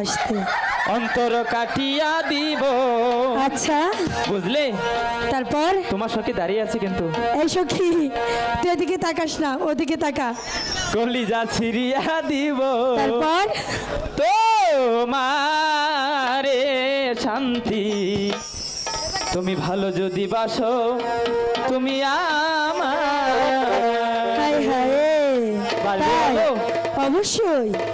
আসতে। অন্তর কাটিয়া দিব। আচ্ছা। বুঝলে? তারপর? তোমার সঙ্গে দাঁড়িয়ে আছে কিন্তু। এই সখী তুই এদিকে তাকাস না ওদিকে তাকা। কলিজা ছিড়িয়া দিব। তারপর? তোমারে শান্তি। তুমি ভালো যদি বাসো তুমি আমার হায় হায়? অবশ্যই।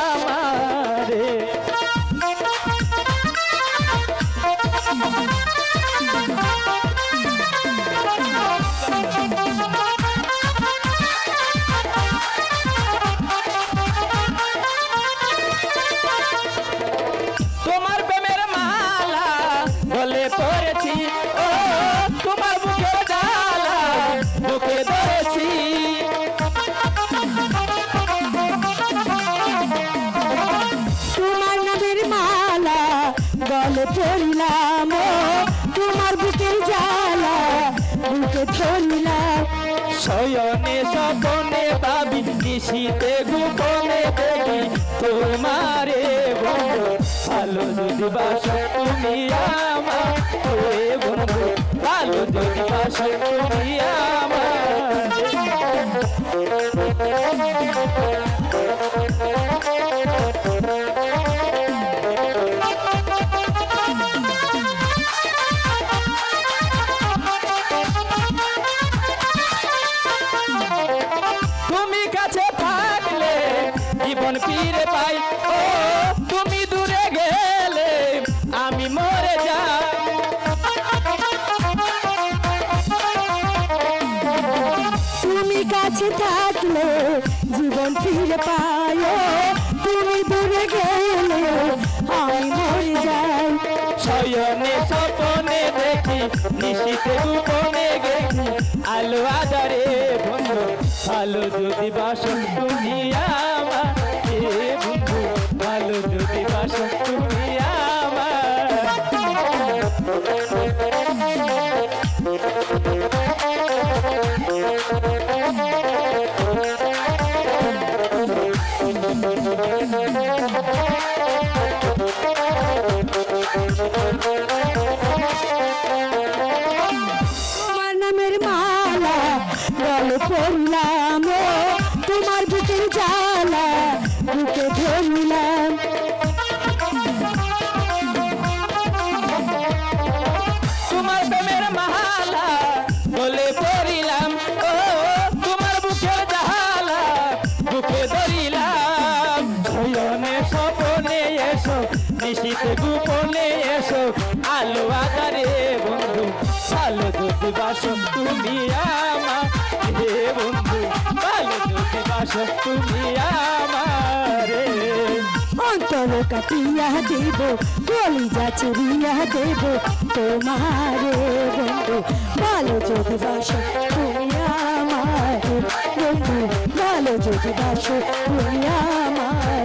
গলে পড়িলাম তোমার বুকের জ্বালা বুকে ধরিলাম। শয়নে স্বপনে ভাবি নিশীতে গোপনে দেখি, তোমারে বন্ধু, ভালো যদি তুমি আমার বন্ধু, ভালো যদি তুমি আমার। জীবন ফিরে পাই। ও তুমি দূরে গেলে আমি মরে যাই। তুমি কাছে থাকলে জীবন ফিরে পাই। ও, তুমি দূরে গেলে আমি মরে যাই। শয়নে স্বপনে দেখি নিশীতে গোপনে দেখি আলো আদারে বন্ধু ভালো যদি বাসন তুমি পড়লাম তোমার বুকের জ্বালা বুকে ধরলাম। শয়নে স্বপনে এসো নিশীতে গোপনে এসো, আলো বন্ধু ভালো যদি তুমি আমার, হে বন্ধু ভালো যদি বাসো তুমি আমারে অন্তর কাটিয়া দেব, কলিজা চুরিয়া দেব, তোমারে বন্ধু ভালো যদি বাসো তুমি আমার বন্ধু ভালো যদি তুমি আমার।